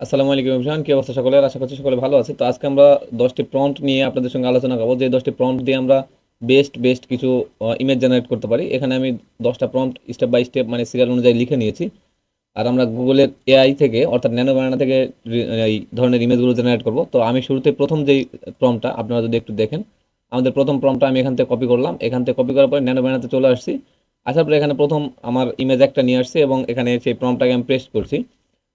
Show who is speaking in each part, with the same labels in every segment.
Speaker 1: আসসালামু আলাইকুম ইমরান, কি অবস্থা সকলের? আশা করছি সকলে ভালো আছে। তো আজকে আমরা দশটি প্রম্পট নিয়ে আপনাদের সঙ্গে আলোচনা করব। যে দশটি প্রম্পট দিয়ে আমরা বেস্ট বেস্ট কিছু ইমেজ জেনারেট করতে পারি, এখানে আমি দশটা প্রম্পট স্টেপ বাই স্টেপ মানে সিরিয়াল অনুযায়ী লিখে নিয়েছি। আর আমরা গুগলের এআই থেকে, অর্থাৎ ন্যানো বানানা থেকে এই ধরনের ইমেজগুলো জেনারেট করব। তো আমি শুরুতে প্রথম যেই প্রম্পটটা আপনারা যদি একটু দেখেন, আমাদের প্রথম প্রম্পটটা আমি এখান থেকে কপি করলাম। এখান থেকে কপি করার পরে ন্যানো বানানাতে চলে আসছি। আসার পরে এখানে প্রথম আমার ইমেজ একটা নিয়ে আসছি এবং এখানে সেই প্রম্পটটাকে আমি পেস্ট করছি।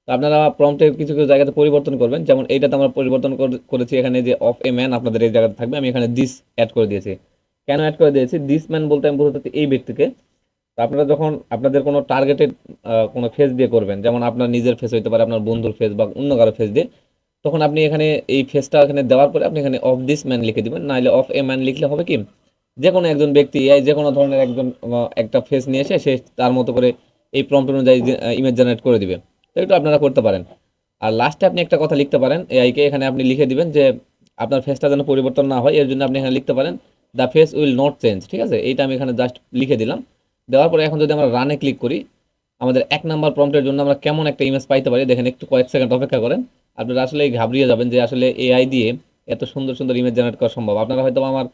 Speaker 1: আপনারা প্রম্পটের কিছু কিছু জায়গাতে পরিবর্তন করবেন। যেমন এইটাতে আমরা পরিবর্তন কর- করেছি এখানে যে অফ এ ম্যান আপনাদের এই জায়গাতে থাকবে। আমি এখানে দিস অ্যাড করে দিয়েছি। কেন অ্যাড করে দিয়েছি? দিস ম্যান বলতে আমি বোঝাতে এই ব্যক্তিকে। আপনারা যখন আপনাদের কোনো টার্গেটেড কোনো ফেস দিয়ে করবেন, যেমন আপনার নিজের ফেস হইতে পারে, আপনার বন্ধুর ফেস বা অন্য কারও ফেস দিয়ে, তখন আপনি এখানে এই ফেসটা এখানে দেওয়ার পরে আপনি এখানে অফ দিস ম্যান লিখে দিবেন। নাহলে অফ এ ম্যান লিখলে হবে কি? যে কোনো একজন ব্যক্তি যে কোনো ধরনের একজন একটা ফেস নিয়ে এসে সে তার মতো করে এই প্রম্পট অনুযায়ী ইমেজ জেনারেট করে দিবে। এটা আপনারা করতে পারেন। আর লাস্টে আপনি একটা কথা লিখতে পারেন এআইকে এখানে আপনি লিখে দিবেন যে আপনার ফেসটা যেন পরিবর্তন না হয়, এর জন্য আপনি এখানে লিখতে পারেন the face will not change ঠিক আছে? এইটা আমি এখানে জাস্ট লিখে দিলাম। দেওয়ার পরে এখন যদি আমরা রানে ক্লিক করি, আমাদের এক নাম্বার প্রম্পটের জন্য আমরা কেমন একটা ইমেজ পাইতে পারি, দেখেন একটু কয়েক সেকেন্ড অপেক্ষা করেন, আপনারা আসলে ঘাবড়িয়ে যাবেন যে আসলে এআই দিয়ে এত সুন্দর সুন্দর ইমেজ জেনারেট করা সম্ভব। আপনারা হয়তো আমার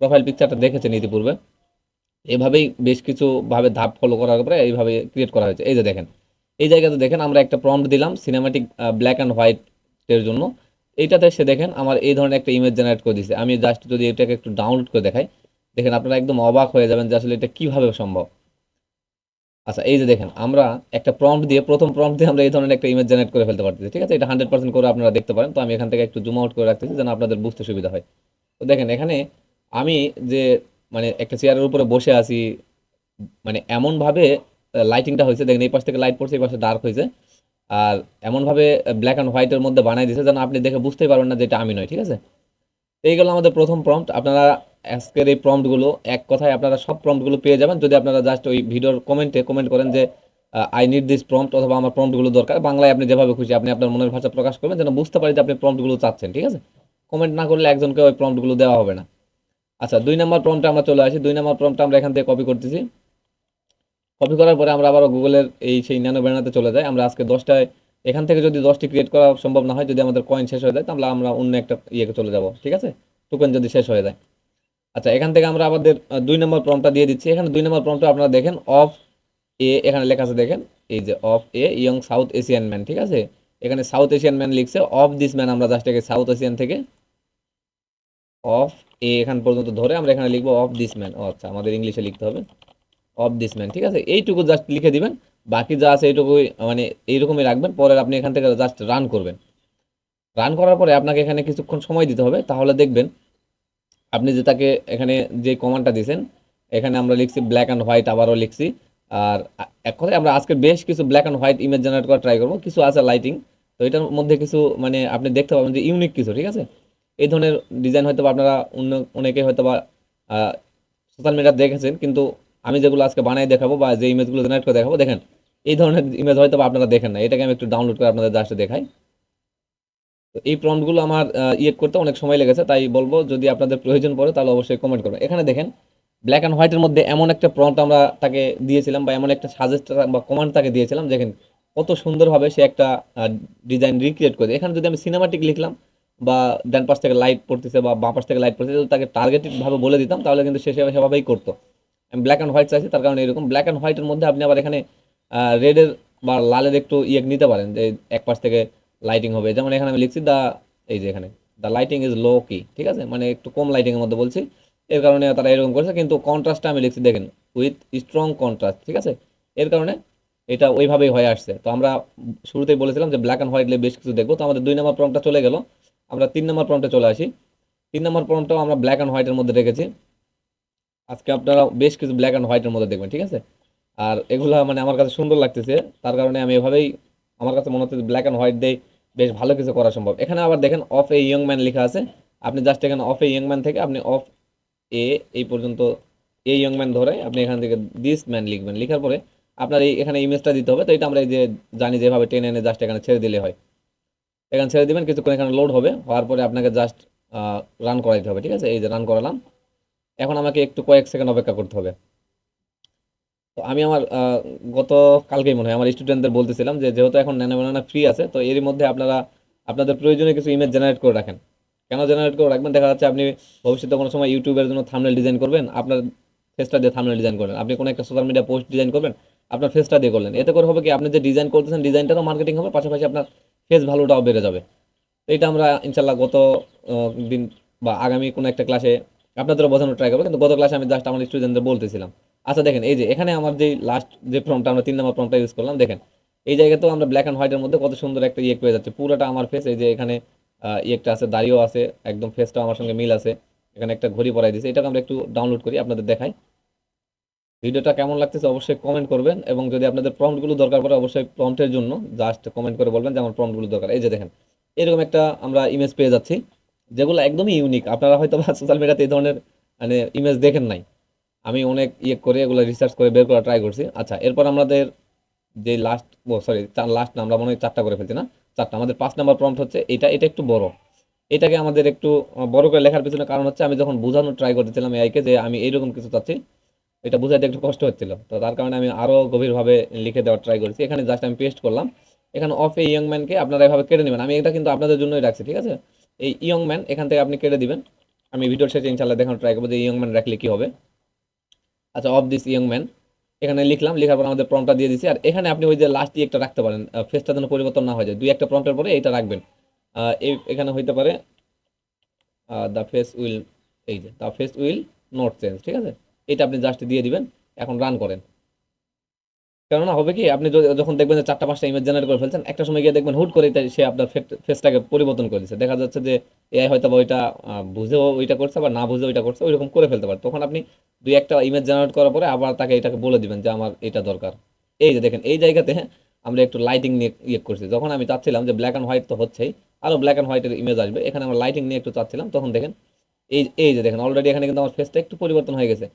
Speaker 1: প্রোফাইল পিকচারটা দেখেছেন ইতিপূর্বে। এভাবেই বেশ কিছুভাবে ধাপ ফলো করার পরে এইভাবে ক্রিয়েট করা হয়েছে। এই যে দেখেন এই জায়গাতে দেখেন আমরা একটা প্রম্পট দিলাম সিনেমাটিক ব্ল্যাক অ্যান্ড হোয়াইটের জন্য। এইটাতে সে দেখেন আমার এই ধরনের একটা ইমেজ জেনারেট করে দিয়েছে আমি জাস্ট যদি এটাকে একটু ডাউনলোড করে দেখাই, দেখেন আপনারা একদম অবাক হয়ে যাবেন যে আসলে এটা কীভাবে সম্ভব। আচ্ছা এই যে দেখেন, আমরা একটা প্রম্পট দিয়ে, প্রথম প্রম্পট দিয়ে আমরা এই ধরনের একটা ইমেজ জেনারেট করে ফেলতে পারতেছি, ঠিক আছে? এটা হান্ড্রেড পার্সেন্ট করে আপনারা দেখতে পারেন। তো আমি এখান থেকে একটু জুম আউট করে রাখতেছি যেন আপনাদের বুঝতে সুবিধা হয়। তো দেখেন, এখানে আমি যে মানে একটা চেয়ারের উপরে বসে আছি মানে এমনভাবে লাইটিংটা হয়েছে। দেখেন এই পাশ থেকে লাইট পড়ছে, এই পাশে ডার্ক হয়েছে। আর এমনভাবে ব্ল্যাক অ্যান্ড হোয়াইটের মধ্যে বানাই দিয়েছে যেন আপনি দেখে বুঝতেই পারবেন না যে এটা আমি নয়, ঠিক আছে? তো এইগুলো আমাদের প্রথম প্রম্পট আপনারা আজকের এই প্রম্পটগুলো এক কথায় আপনারা সব প্রম্পটগুলো পেয়ে যাবেন। যদি আপনারা জাস্ট ওই ভিডিওর কমেন্টে কমেন্ট করেন যে আই নিড দিস প্রম্পট অথবা আমার প্রম্পটগুলো দরকার, বাংলায় আপনি যেভাবে খুশি আপনি আপনার মনের ভাষা প্রকাশ করবেন যেন বুঝতে পারি যে আপনি প্রম্পটগুলো চাচ্ছেন, ঠিক আছে? কমেন্ট না করলে একজনকে ওই প্রম্পটগুলো দেওয়া হবে না। আচ্ছা দুই নম্বর প্রম্পটে আমরা চলে আসি। দুই নম্বর প্রম্পটটা আমরা এখান থেকে কপি করতেছি। কপি করার পরে আমরা আবার গুগলের এই সেই ন্যানো ব্যানাতে চলে যাই। আমরা আজকে দশটায় এখান থেকে যদি দশটি ক্রিয়েট করা সম্ভব না হয়, যদি আমাদের কয়েন শেষ হয়ে যায়, তাহলে আমরা অন্য একটা ইয়েকে চলে যাব, ঠিক আছে? টোকেন যদি শেষ হয়ে যায়। আচ্ছা এখান থেকে আমরা আমাদের দুই নম্বর প্রম্পটটা দিয়ে দিচ্ছি। এখানে দুই নম্বর প্রম্পটটা আপনারা দেখেন অফ এ এখানে লেখা আছে দেখেন, এই যে of a young South Asian man ঠিক আছে? এখানে সাউথ এশিয়ান ম্যান লিখছে অফ দিস ম্যান আমরা জাস্ট একে সাউথ এশিয়ান থেকে অফ এ এখান পর্যন্ত ধরে আমরা এখানে লিখব অফ দিস ম্যান ও আচ্ছা আমাদের ইংলিশে লিখতে হবে। অফ দিস ম্যান ঠিক আছে? এইটুকু জাস্ট লিখে দিবেন। বাকি যা আছে এইটুকুই মানে এইরকমই রাখবেন। পরে আপনি এখান থেকে জাস্ট রান করবেন। রান করার পরে আপনাকে এখানে কিছুক্ষণ সময় দিতে হবে। তাহলে দেখবেন, আপনি যে তাকে এখানে যে কমান্ডটা দিয়েছেন এখানে আমরা লিখছি ব্ল্যাক অ্যান্ড হোয়াইট আবারও লিখছি। আর এক কথায় আমরা আজকে বেশ কিছু black and white image generate করা ট্রাই করব। কিছু আছে লাইটিং তো এটার মধ্যে কিছু মানে আপনি দেখতে পাবেন যে ইউনিক কিছু, ঠিক আছে? এই ধরনের ডিজাইন হয়তো আপনারা অন্য অনেকে হয়তো বা সোশ্যাল মিডিয়া দেখেছেন। কিন্তু আমি যেগুলো আজকে বানাই দেখাবো বা যে ইমেজগুলো জেনারেট করে দেখাবো, দেখেন, এই ধরনের ইমেজ হয়তো আপনারা দেখেন না। এটাকে আমি একটু ডাউনলোড করে আপনাদের জাস্ট দেখাই। তো এই প্রম্পটগুলো আমার ইয়ে করতে অনেক সময় লেগেছে, তাই বলব যদি আপনাদের প্রয়োজন পড়ে তাহলে অবশ্যই কমেন্ট করবেন এখানে দেখেন ব্ল্যাক অ্যান্ড হোয়াইটের মধ্যে এমন একটা প্রম্পট আমরা তাকে দিয়েছিলাম বা এমন একটা সাজেস্ট বা কমান্ড তাকে দিয়েছিলাম, দেখেন, কত সুন্দরভাবে সে একটা ডিজাইন রিক্রিয়েট করে এখানে যদি আমি সিনেমাটিক লিখলাম বা ডান পাশ থেকে লাইট পড়তেছে বা বাঁ পাশ থেকে লাইট পড়তেছে তাকে টার্গেটেড ভাবে বলে দিতাম, তাহলে কিন্তু সে সেভাবেই করতো। ব্ল্যাক অ্যান্ড হোয়াইট চাইছি, তার কারণে এরকম ব্ল্যাক অ্যান্ড হোয়াইটের মধ্যে আপনি আবার এখানে রেডের বা লালের একটু ইয়ে নিতে পারেন, যে এক পাশ থেকে লাইটিং হবে। যেমন এখানে আমি লিখছি, দা এই যে এখানে দ্য লাইটিং ইজ লো কি ঠিক আছে? মানে একটু কম লাইটিংয়ের মধ্যে বলছি। এর কারণে তারা এরকম করেছে, কিন্তু কন্ট্রাস্টটা আমি লিখছি, দেখেন উইথ স্ট্রং কন্ট্রাস্ট ঠিক আছে? এর কারণে এটা ওইভাবেই হয়ে আসছে। তো আমরা শুরুতেই বলেছিলাম যে ব্ল্যাক অ্যান্ড হোয়াইট বেশ কিছু দেখব। তো আমাদের দুই নম্বর প্রম্পটটা চলে গেল। আমরা তিন নম্বর প্রম্পটে চলে আসি। তিন নম্বর প্রম্পটটাও আমরা ব্ল্যাক অ্যান্ড হোয়াইটের মধ্যে রেখেছি। আজকে আপনারা বেশ কিছু ব্ল্যাক অ্যান্ড হোয়াইটের মধ্যে দেখবেন, ঠিক আছে? আর এগুলা মানে আমার কাছে সুন্দর লাগতেছে, তার কারণে আমি এভাবেই আমার কাছে মনে হচ্ছে ব্ল্যাক অ্যান্ড হোয়াইট দিয়ে বেশ ভালো কিছু করা সম্ভব। এখানে আবার দেখেন অফ এ ইয়ং ম্যান লেখা আছে, আপনি জাস্ট এখানে অফ এ ইয়ং ম্যান থেকে আপনি অফ এ এই পর্যন্ত এ ইয়ং ম্যান ধরে আপনি এখান থেকে দিস ম্যান লিখবেন। লেখার পরে আপনার এই এখানে ইমেজটা দিতে হবে, তো এটা আমরা এই যে জানি যেভাবে টেনে এনে জাস্ট এখানে ছেড়ে দিলে হয়। এখানে ছেড়ে দিবেন, কিছুক্ষণ এখানে লোড হবে, হওয়ার পরে আপনাকে জাস্ট রান করাইতে হবে, ঠিক আছে? এই যে রান করালাম এখন আমাকে একটু কয়েক সেকেন্ড অপেক্ষা করতে হবে। তো আমি আমার গত কালকেই মনে হয় আমার স্টুডেন্টদের বলতেছিলাম যে যেহেতু এখন ন্যানো বানানা ফ্রি আছে, তো এর মধ্যে আপনারা আপনাদের প্রয়োজনীয় কিছু ইমেজ জেনারেট করে রাখেন। কেন জেনারেট করে রাখবেন? দেখা যাচ্ছে আপনি ভবিষ্যতে কোনো সময় ইউটিউবের জন্য থাম্বনেল ডিজাইন করবেন, আপনার ফেসটা দিয়ে থাম্বনেল ডিজাইন করলেন, আপনি কোনো একটা সোশ্যাল মিডিয়া পোস্ট ডিজাইন করবেন, আপনার ফেসটা দিয়ে করলেন। এতে করে হবে কি? আপনি যে ডিজাইন করতেছেন ডিজাইনটারও মার্কেটিং হবে, পাশাপাশি আপনার ফেস ভ্যালুটাও বেড়ে যাবে। এটা আমরা ইনশাল্লাহ গত দিন বা আগামী কোনো একটা ক্লাসে আপনাদেরও বোঝানোর ট্রাই করব, কিন্তু গত ক্লাসে আমি জাস্ট আমার স্টুডেন্টদের বলতেছিলাম। আচ্ছা দেখেন, এই যে এখানে আমার যে লাস্ট যে ফর্মটা আমরা তিন নম্বর ফর্মটা ইউজ করলাম, দেখেন, এই জায়গাতেও আমরা ব্ল্যাক অ্যান্ড হোয়াইটের মধ্যে কত সুন্দর একটা ইয়ে পেয়ে যাচ্ছে। পুরোটা আমার ফেস এই যে এখানে ইয়েটা আছে, দাড়িও আছে, একদম ফেসটাও আমার সঙ্গে মিল আছে। এখানে একটা ঘড়ি পরাই দিয়েছে, এটাকে আমরা একটু ডাউনলোড করি, আপনাদের দেখাই। ভিডিওটা কেমন লাগতেছে অবশ্যই কমেন্ট করবেন, এবং যদি আপনাদের প্রম্পটগুলো দরকার পড়ে অবশ্যই প্রম্পটের জন্য জাস্ট কমেন্ট করে বলবেন যে আমার প্রম্পটগুলো দরকার। এই যে দেখেন, এরকম একটা আমরা ইমেজ পেয়ে যাচ্ছি। যেগুলো একদমই ইউনিক আপনারা হয়তো বা সোশ্যাল মিডিয়াতে এই ধরনের মানে ইমেজ দেখেন নাই। আমি অনেক ইয়ে করে এগুলো রিসার্চ করে বের করা ট্রাই করছি। আচ্ছা এরপর আমাদের যে লাস্ট ও সরি লাস্ট না, আমরা মনে হয় চারটা করে ফেলছি না? চারটা। আমাদের পাঁচ নাম্বার প্রম্পট হচ্ছে, এটা এটা একটু বড়। এটাকে আমাদের একটু বড় করে লেখার পিছনে কারণ হচ্ছে আমি যখন বোঝানোর ট্রাই করতেছিলাম এআইকে যে আমি এইরকম কিছু চাচ্ছি, এটা বোঝাতে একটু কষ্ট হচ্ছিল। তো তার কারণে আমি আরও গভীরভাবে লিখে দেওয়ার ট্রাই করেছি। এখানে জাস্ট আমি পেস্ট করলাম। এখানে অফ এ ইয়ং ম্যানকে আপনারা এভাবে কেটে নেবেন। আমি এটা কিন্তু আপনাদের জন্যই রাখছি, ঠিক আছে? এই ইয়ং ম্যান এখান থেকে আপনি কেটে দিবেন। আমি ভিডিওর শেষে ইনশাল্লাহ দেখানোর ট্রাই করব যে ইয়ং ম্যান রাখলে কি হবে। আচ্ছা অফ দিস ইয়ং ম্যান এখানে লিখলাম, লেখার পর আমাদের প্রম্পটটা দিয়ে দিছি। আর এখানে আপনি ওই যে লাস্ট একটা রাখতে পারেন ফেসটা যেন পরিবর্তন না হয়ে যায়। দুই একটা প্রম্পটের পরে এটা রাখবেন। এখানে হইতে পারে দ্য ফেস উইল এই যে the face will not change ঠিক আছে? এটা আপনি জাস্ট দিয়ে দিবেন, এখন রান করেন। কেননা হবে কি, আপনি যখন দেখবেন যে চারটা পাঁচটা ইমেজ জেনারেট করে ফেলছেন, একটা সময় গিয়ে দেখবেন হুট করে সে আপনার ফেসটাকে পরিবর্তন করে দিচ্ছে দেখা যাচ্ছে যে এআই হয়তো বা ওইটা বুঝেও ওইটা করছে বা না বুঝেও ওইটা করছে, ওইরকম করে ফেলতে পারে। তখন আপনি দুই একটা ইমেজ জেনারেট করার পরে আবার তাকে এটাকে বলে দিবেন যে আমার এটা দরকার। এই যে দেখেন, এই জায়গাতে আমরা একটু লাইটিং নিয়ে ইয়ে করছি। যখন আমি চাচ্ছিলাম যে ব্ল্যাক অ্যান্ড হোয়াইট তো হচ্ছেই আরও ব্ল্যাক অ্যান্ড হোয়াইটের ইমেজ আসবে, এখানে আমরা লাইটিং নিয়ে একটু চাচ্ছিলাম, তখন দেখেন, এই এই যে দেখেন অলরেডি এখানে কিন্তু আমার ফেসটা একটু পরিবর্তন হয়ে গেছে।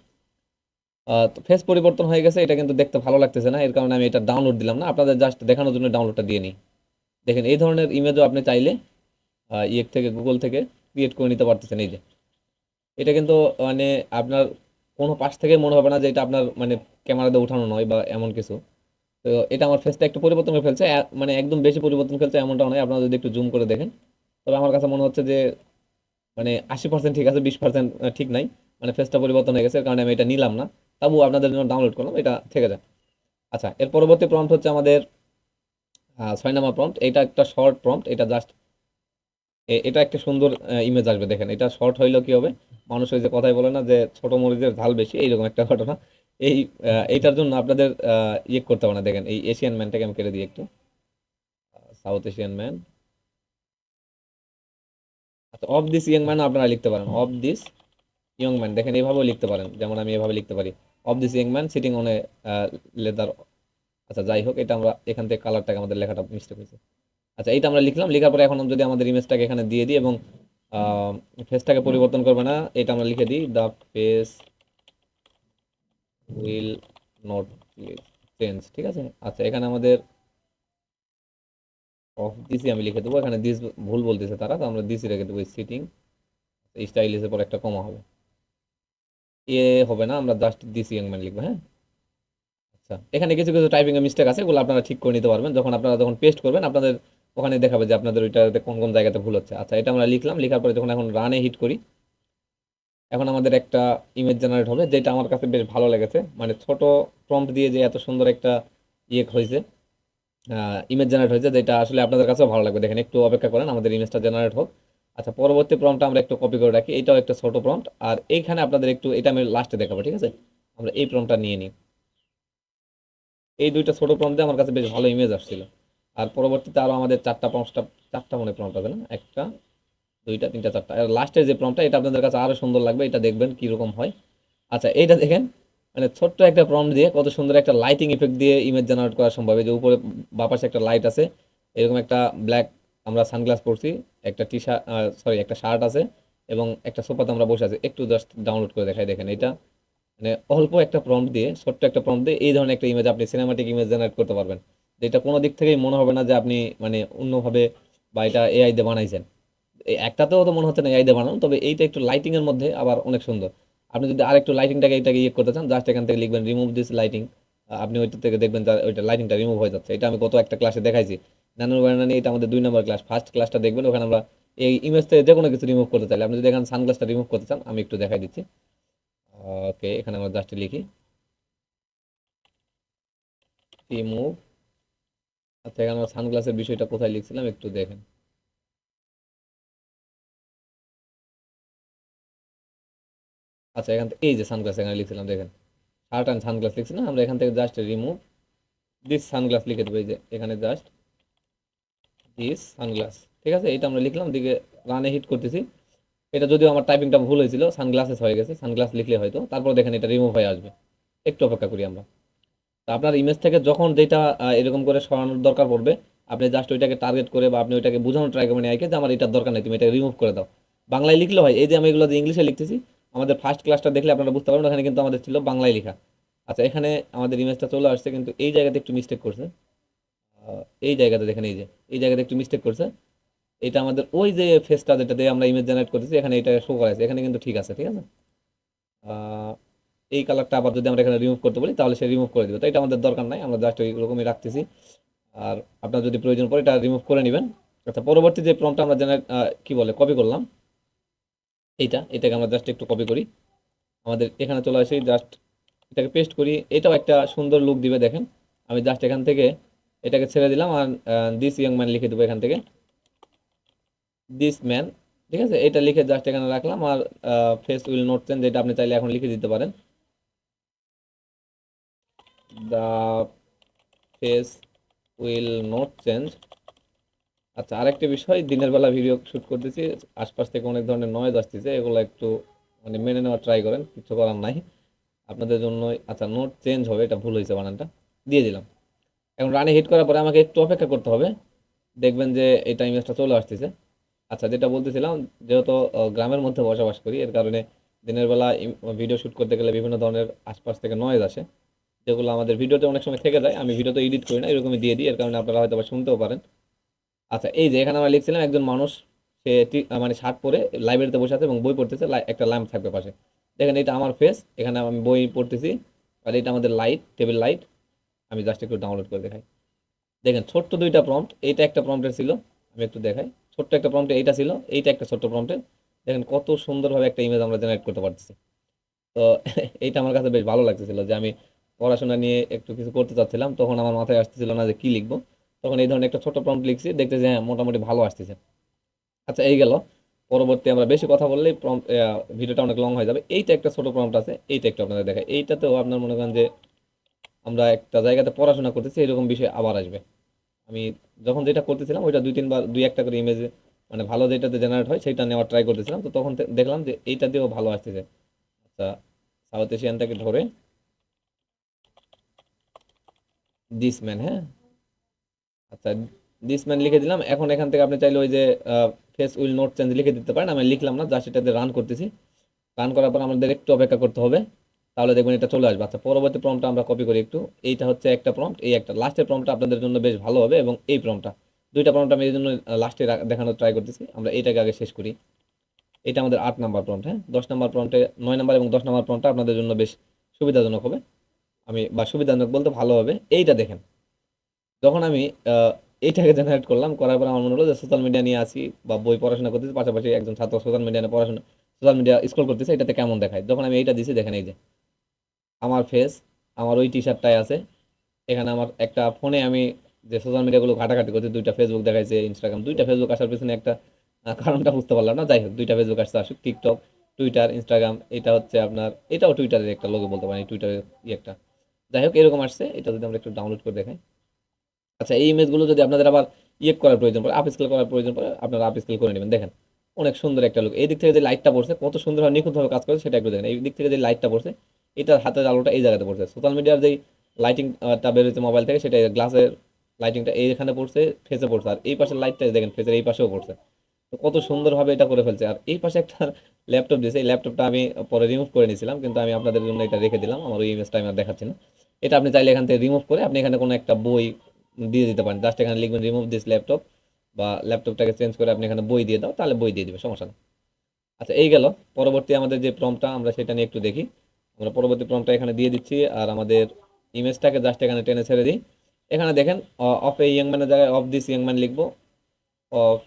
Speaker 1: ফেস পরিবর্তন হয়ে গেছে, এটা কিন্তু দেখতে ভালো লাগতেছে না, এর কারণে আমি এটা ডাউনলোড দিলাম না। আপনাদের জাস্ট দেখানোর জন্য ডাউনলোডটা দিয়ে নিই। দেখেন, এই ধরনের ইমেজও আপনি চাইলে ইয়ে থেকে গুগল থেকে ক্রিয়েট করে নিতে পারতেছেন, এই যে। এটা কিন্তু মানে আপনার কোনো পাশ থেকে মনে হবে না যে এটা আপনার মানে ক্যামেরাতে উঠানো নয় বা এমন কিছু। তো এটা আমার ফেসটা একটু পরিবর্তন করে ফেলছে মানে একদম বেশি পরিবর্তন ফেলছে এমনটা নয়। আপনারা যদি একটু জুম করে দেখেন, তবে আমার কাছে মনে হচ্ছে যে মানে আশি পার্সেন্ট ঠিক আছে, বিশ পার্সেন্ট ঠিক নাই। মানে ফেসটা পরিবর্তন হয়ে গেছে কারণে আমি এটা নিলাম না। তবুও আপনাদের জন্য ডাউনলোড করলাম, এটা থেকে যায় আচ্ছা এর পরবর্তী প্রম্পট হচ্ছে আমাদের ছয় নম্বর প্রম্পট এটা একটা শর্ট প্রম্পট এটা জাস্ট এটা একটা সুন্দর ইমেজ আসবে, দেখেন, এটা শর্ট হইলেও কি হবে? মানুষ ওই যে কথাই বলে না যে, ছোট মরিচের ঝাল বেশি, এইরকম একটা ঘটনা। এই এইটার জন্য আপনাদের ইয়ে করতে হবে না, দেখেন, এই এশিয়ান ম্যানটাকে আমি কেটে দিই একটু। সাউথ এশিয়ান ম্যান আচ্ছা অফ দিস ইয়ং ম্যান আপনারা লিখতে পারেন অফ দিস ইয়ং ম্যান দেখেন, এইভাবেও লিখতে পারেন, যেমন আমি এভাবে লিখতে পারি। Of this young man sitting on a leather আচ্ছা যাই হোক, এটা আমরা এখান থেকে কালারটাকে আমাদের লেখাটা মিস্টেক হয়েছে। আচ্ছা এইটা আমরা লিখলাম, লেখার পরে এখন যদি আমাদের ইমেজটাকে এখানে দিয়ে দিই এবং ফেসটাকে পরিবর্তন করবে না, এটা আমরা লিখে দিই the face will not change ঠিক আছে? আচ্ছা এখানে আমাদের অফ দিসি আমি লিখে দেবো, এখানে দিস ভুল বলতেছে তারা, তো আমরা দিসি রেখে দেবো সিটিং স্টাইলিশের পর একটা কমা হবে। এ হবে না, আমরা জাস্ট দিসি ইয়াংম্যান লিখব হ্যাঁ? আচ্ছা এখানে কিছু কিছু টাইপিং এর মিস্টেক আছে, এগুলো আপনারা ঠিক করে নিতে পারবেন। যখন আপনারা যখন পেস্ট করবেন, আপনাদের ওখানে দেখাবে যে আপনাদের ওইটাতে কোন কোন জায়গাতে ভুল হচ্ছে। আচ্ছা এটা আমরা লিখলাম, লেখার পরে যখন এখন রানে হিট করি, এখন আমাদের একটা ইমেজ জেনারেট হবে, যেটা আমার কাছে বেশ ভালো লেগেছে। মানে ছোট প্রম্পট দিয়ে যে এত সুন্দর একটা ইয়ে হয়েছে ইমেজ জেনারেট হয়েছে, যেটা আসলে আপনাদের কাছেও ভালো লাগবে। দেখেন, একটু অপেক্ষা করেন, আমাদের ইমেজটা জেনারেট হোক। আচ্ছা পরবর্তী প্রম্পটটা আমরা একটু কপি করে রাখি। এটাও একটা ছোট প্রম্পট আর এইখানে আপনাদের একটু, এটা আমি লাস্টে দেখাবো, ঠিক আছে? আমরা এই প্রম্পটটা নিয়ে নিই। এই দুইটা ছোট প্রম্পট আমার কাছে বেশ ভালো ইমেজ আসছিল। আর পরবর্তীতে আরও আমাদের চারটা পাঁচটা চারটা মনে প্রম্পট হবে না? একটা, দুইটা, তিনটা, চারটা। আর লাস্টের যে প্রম্পটটা এটা আপনাদের কাছে আরও সুন্দর লাগবে, এটা দেখবেন কীরকম হয়। আচ্ছা এইটা দেখেন মানে ছোট্ট একটা প্রম্পট দিয়ে কত সুন্দর একটা লাইটিং ইফেক্ট দিয়ে ইমেজ জেনারেট করা সম্ভব। যে উপরে বাপাশে একটা লাইট আছে, এরকম একটা ব্ল্যাক আমরা সানগ্লাস পরছি, একটা টি শার্ট সরি একটা শার্ট আছে এবং একটা সোফাতে আমরা বসে আছি। একটু জাস্ট ডাউনলোড করে দেখাই, দেখেন এটা। মানে অল্প একটা প্রম্পট দিয়ে, ছোট্ট একটা প্রম্পট দিয়ে এই ধরনের একটা ইমেজ আপনি সিনেমাটিক ইমেজ জেনারেট করতে পারবেন। যেটা কোনো দিক থেকেই মনে হবে না যে আপনি মানে অন্যভাবে বা এটা এআই দিয়ে বানাইছেন। একটাতেও তো মনে হচ্ছে না এআই দিয়ে বানানো তবে এইটা একটু লাইটিংয়ের মধ্যে আবার অনেক সুন্দর। আপনি যদি আরেকটু লাইটিংটাকে এটাকে ইয়ে করতে চান জাস্ট এখান থেকে লিখবেন রিমুভ দিস লাইটিং আপনি ওইটা থেকে দেখবেন ওইটা লাইটিংটা রিমুভ হয়ে যাচ্ছে। এটা আমি গত একটা ক্লাসে দেখাইছি। নানুর বানানা নিয়ে এটা আমাদের দুই নম্বর ক্লাস ফার্স্ট ক্লাসটা দেখবেন, ওখানে আমরা এই ইমেজ থেকে যে কোনো কিছু রিমুভ করতে চাইলে আপনি যদি এখানে সানগ্লাসটা রিমুভ করতে চান, আমি একটু দেখাই দিচ্ছি। ওকে এখানে আমরা জাস্ট লিখি। রিমুভ আচ্ছা এখানে আমরা সানগ্লাসের বিষয়টা কোথায় লিখছিলাম, একটু দেখেন। আচ্ছা এখান থেকে এই যে সানগ্লাস এখানে লিখছিলাম, দেখেন। শার্ট অ্যান্ড সানগ্লাস লিখছি না, আমরা এখান থেকে জাস্ট রিমুভ দিস সানগ্লাস লিখে দেবো, এই যে এখানে জাস্ট দিস সানগ্লাস ঠিক আছে? এটা আমরা লিখলাম, দিকে রানে হিট করতেছি। এটা যদিও আমার টাইপিংটা ভুল হয়েছিল সানগ্লাসেস হয়ে গেছে সানগ্লাস লিখলে হয়তো। তারপর দেখেন এটা রিমুভ হয়ে আসবে। একটু অপেক্ষা করি আমরা। তা আপনার ইমেজ থেকে যখন যেটা এরকম করে সরানোর দরকার পড়বে, আপনি জাস্ট ওইটাকে টার্গেট করে বা আপনি ওইটাকে বোঝানোর ট্রাই করবেন আইকে যে আমার এটার দরকার নেই, তুমি এটা রিমুভ করে দাও। বাংলায় লিখলে হয়, এই যে আমি এগুলো যে ইংলিশে লিখতেছি, আমাদের ফার্স্ট ক্লাসটা দেখলে আপনারা বুঝতে পারবেন, ওখানে কিন্তু আমাদের ছিল বাংলায় লেখা। আচ্ছা এখানে আমাদের ইমেজটা চলে আসছে, কিন্তু এই জায়গাতে একটু মিস্টেক করছে। এই জায়গাতে দেখেন, এই যে, এই জায়গাতে একটু মিস্টেক করছে। এটা আমাদের ওই যে ফেসটা যেটা দিয়ে আমরা ইমেজ জেনারেট করতেছি, এখানে এটা শো করাইছে এখানে কিন্তু ঠিক আছে ঠিক আছে? এই কালারটা আবার যদি আমরা এখানে রিমুভ করতে বলি, তাহলে সে রিমুভ করে দেবে। তো এটা আমাদের দরকার নাই, আমরা জাস্ট ওইরকমই রাখতেছি। আর আপনার যদি প্রয়োজন পড়ে, এটা রিমুভ করে নেবেন। আচ্ছা পরবর্তী যে প্রমটা আমরা জেনারেট কি বলে কপি করলাম, এইটা, এটাকে আমরা জাস্ট একটু কপি করি। আমাদের এখানে চলে আসি জাস্ট এটাকে পেস্ট করি। এটাও একটা সুন্দর লুক দিবে, দেখেন। আমি জাস্ট এখান থেকে এটাকে ছেড়ে দিলাম আর দিস ইয়ং ম্যান লিখে দেবো এখান থেকে। দিস ম্যান ঠিক আছে? এটা লিখে জাস্ট এখানে রাখলাম আর ফেস উইল নোট চেঞ্জ এটা আপনি চাইলে এখন লিখে দিতে পারেন। The face will not change আচ্ছা আরেকটা বিষয়, দিনের বেলা ভিডিও শ্যুট করতেছি, আশপাশ থেকে অনেক ধরনের নয়েজ আসতেছে, এগুলো একটু মানে মেনে নেওয়ার ট্রাই করেন, কিছু করার নাই। আপনাদের জন্য আচ্ছা নোট চেঞ্জ হবে, এটা ভুল হয়েছে বানানটা। দিয়ে দিলাম। এখন রানে হিট করার পরে আমাকে একটু অপেক্ষা করতে হবে। দেখবেন যে এটা ইমেজটা চলে আসতেছে। আচ্ছা যেটা বলতেছিলাম, যেহেতু গ্রামের মধ্যে বসবাস করি, এর কারণে দিনের বেলা ভিডিও শ্যুট করতে গেলে বিভিন্ন ধরনের আশপাশ থেকে নয়েজ আসে, যেগুলো আমাদের ভিডিওতে অনেক সময় থেকে যায়। আমি ভিডিওতে এডিট করি না, এরকমই দিয়ে দিই, এর কারণে আপনারা হয়তো শুনতেও পারেন। আচ্ছা এই যে এখানে আমরা লিখছিলাম, একজন মানুষ, সে মানে শার্ট পরে লাইব্রেরিতে বসে আছে এবং বই পড়তেছে একটা ল্যাম্প থাকবে পাশে। দেখেন, এটা আমার ফেস এখানে আমি বই পড়তেছি, আর এটা আমাদের লাইট টেবিল লাইট আমি জাস্ট একটু ডাউনলোড করে দেখাই। দেখেন, ছোট্ট দুইটা প্রম্পট এইটা একটা প্রম্পটের ছিল, আমি একটু দেখাই। ছোট্ট একটা প্রম্পটে এইটা ছিল, এইটা একটা ছোট্ট প্রম্পটের দেখেন, কত সুন্দরভাবে একটা ইমেজ আমরা জেনারেট করতে পারতেছি। তো এইটা আমার কাছে বেশ ভালো লাগতেছিল যে আমি পড়াশোনা নিয়ে একটু কিছু করতে চাচ্ছিলাম, তখন আমার মাথায় আসতেছিল না যে কি লিখব। তখন এই ধরনের একটা ছোট প্রম্পট লিখছি দেখতে যে হ্যাঁ মোটামুটি ভালো আসতেছে। আচ্ছা এই গেল। পরবর্তী আমরা বেশি কথা প্রম্পট ভিডিওটা অনেক লং হয়ে যাবে। এইটা একটা ছোট প্রম্পট আছে, এইটা একটু আপনাদের দেখায় এইটাতেও আপনার মনে করেন যে আমরা একটা জায়গাতে পড়াশোনা করতেছি, এরকম বিষয় আবার আসবে। আমি যখন যেটা করতেছিলাম, ওইটা দুই, তিনবার, দুই, একটা করে ইমেজ মানে ভালো যেটাতে জেনারেট হয়, সেটা নেওয়ার ট্রাই করতেছিলাম। তো তখন দেখলাম যে এইটা দিয়েও ভালো আসতেছে। আচ্ছা সাউথ এশিয়ানটাকে ধরে দিস ম্যান হ্যাঁ? আচ্ছা দিস ম্যান লিখে দিলাম। এখন এখান থেকে আপনি চাইলে ওই যে ফেস উইল নোট চেঞ্জ লিখে দিতে পারেন। আমি লিখলাম না জাস্ট এটাতে রান করতেছি। রান করার পর আমাদের একটু অপেক্ষা করতে হবে। তাহলে দেখবেন এটা চলে আসবে। আচ্ছা পরবর্তী প্রম্পটটা আমরা কপি করি একটু। এইটা হচ্ছে একটা প্রম্পট এই একটা লাস্টের প্রম্পটটা আপনাদের জন্য বেশ ভালো হবে এবং এই প্রম্পটটা দুইটা প্রম্পট আমি এই জন্য লাস্টে দেখানোর ট্রাই করতেছি। আমরা এইটাকে আগে শেষ করি। এটা আমাদের আট নাম্বার প্রম্পট হ্যাঁ? দশ নাম্বার প্রম্পটে নয় নাম্বার এবং দশ নাম্বার প্রম্পটটা আপনাদের জন্য বেশ সুবিধাজনক হবে। আমি, বা সুবিধাজনক বলতে ভালো হবে। এইটা দেখেন। যখন আমি এইটাকে জেনারেট করলাম, করার পর আমার মনে হলো যে সোশ্যাল মিডিয়া নিয়ে আসি বা বই পড়াশোনা করতেছি। পাশাপাশি একজন ছাত্র সোশ্যাল মিডিয়া নিয়ে পড়াশোনা সোশ্যাল মিডিয়া স্ক্রল করতেছে। এটাতে কেমন দেখায়? যখন আমি এইটা দিছি, দেখেন এই যে। আমার ফেস আমার ওই টি শার্টটাই আছে। এখানে আমার একটা ফোনে আমি যে সোশ্যাল মিডিয়াগুলো ঘাটাঘাটি করছি, দুইটা ফেসবুক দেখাইছে ইনস্টাগ্রাম দুইটা ফেসবুক আসার পিছনে একটা কারণটা বুঝতে পারলাম না। যাই হোক, দুইটা ফেসবুক আসছে, আসুক টিকটক টুইটার ইনস্টাগ্রাম এটা হচ্ছে আপনার, এটাও টুইটারের একটা লোগো বলতে পারি টুইটারের ই একটা। যাই হোক, এরকম আসছে, এটা যদি আমরা একটু ডাউনলোড করে দেখাই। আচ্ছা এই ইমেজগুলো যদি আপনাদের আবার ইয়ে করার প্রয়োজন পড়ে আপ স্কেল করার প্রয়োজন পড়ে, আপনারা আপ স্কেল করে নেবেন। দেখেন, অনেক সুন্দর একটা লোক এই দিক থেকে যে লাইটটা পড়ছে, কত সুন্দরভাবে নিখুঁতভাবে কাজ করে, সেটা একটু দেখেন। এই দিক থেকে যে লাইটটা পড়ছে এটার হাতের আলোটা এই জায়গাতে পড়ছে। সোশ্যাল মিডিয়ার যেই লাইটিংটা বেরোচ্ছে মোবাইল থেকে সেটা গ্লাসের লাইটিংটা এইখানে পড়ছে ফেসে পড়ছে। আর এই পাশের লাইটটা দেখেন ফেসের এই পাশেও পড়ছে। তো কত সুন্দরভাবে এটা করে ফেলছে। আর এই পাশে একটা ল্যাপটপ দিয়েছে, এই ল্যাপটপটা আমি পরে রিমুভ করে নিয়েছিলাম, কিন্তু আমি আপনাদের জন্য এটা রেখে দিলাম, আমার ওই ইমেজটা আমি আর দেখাচ্ছি না। এটা আপনি চাইলে এখান থেকে রিমুভ করে, আপনি এখানে কোনো একটা বই দিয়ে দিতে পারেন। জাস্ট এখানে লিখবেন রিমুভ দিস ল্যাপটপ বা ল্যাপটপটাকে চেঞ্জ করে আপনি এখানে বই দিয়ে দাও, তাহলে বই দিয়ে দিবে, সমস্যা নেই। আচ্ছা এই গেল। পরবর্তী আমাদের যে প্রমটা আমরা সেটা নিয়ে একটু দেখি। আমরা পরবর্তী প্রমটা এখানে দিয়ে দিচ্ছি, আর আমাদের ইমেজটাকে জাস্ট এখানে টেনে ছেড়ে দিই। এখানে দেখেন অফ এ ইয়াং ম্যানের জায়গায় অফ দিস ইয়াং ম্যান লিখব। অফ